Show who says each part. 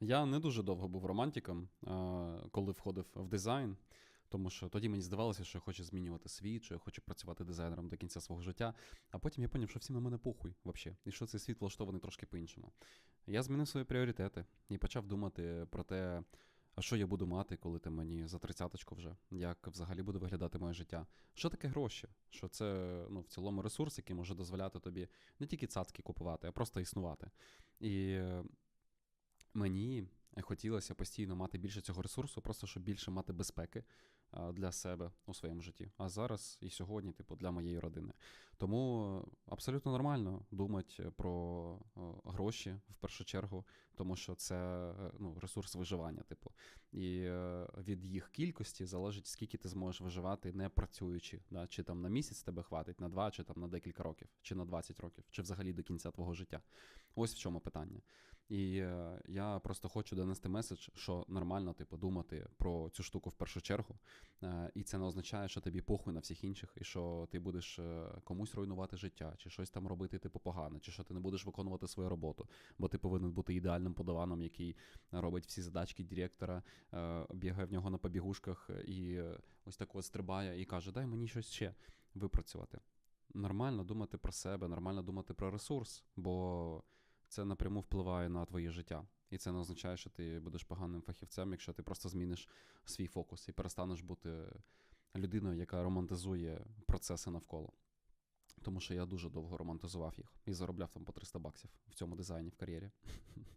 Speaker 1: Я не дуже довго був романтиком, е, коли входив в дизайн, тому що тоді мені здавалося, що я хочу змінювати світ, що я хочу працювати дизайнером до кінця свого життя. А потім я зрозумів, що всім на мене похуй взагалі, і що цей світ влаштований трошки по-іншому. Я змінив свої пріоритети і почав думати про те, а що я буду мати, коли ти мені за тридцяточку вже, як взагалі буде виглядати моє життя. Що таке гроші? Що це ну, в цілому ресурс, який може дозволяти тобі не тільки цацки купувати, а просто існувати. І мені хотілося постійно мати більше цього ресурсу, просто щоб більше мати безпеки для себе у своєму житті. А зараз і сьогодні, типу, для моєї родини. Тому абсолютно нормально думати про гроші в першу чергу, тому що це е, ну, ресурс виживання, типу. І е, від їх кількості залежить, скільки ти зможеш виживати, не працюючи. Да? Чи там на місяць тебе хватить, на два, чи там на декілька років, чи на 20 років, чи взагалі до кінця твого життя. Ось в чому питання. І е, я просто хочу донести меседж, що нормально типу, думати про цю штуку в першу чергу. Е, І це не означає, що тобі похуй на всіх інших, і що ти будеш е, комусь руйнувати життя, чи щось там робити, типу, погано, чи що ти не будеш виконувати свою роботу, бо ти повинен бути ідеальним подаваном, який робить всі задачки директора, бігає в нього на побігушках і ось так от стрибає і каже: Дай мені щось ще випрацювати. Нормально думати про себе, нормально думати про ресурс, бо це напряму впливає на твоє життя. І це не означає, що ти будеш поганим фахівцем, якщо ти просто зміниш свій фокус і перестанеш бути людиною, яка романтизує процеси навколо. Тому що я дуже довго романтизував їх і заробляв там по 300 баксів в цьому дизайні в кар'єрі.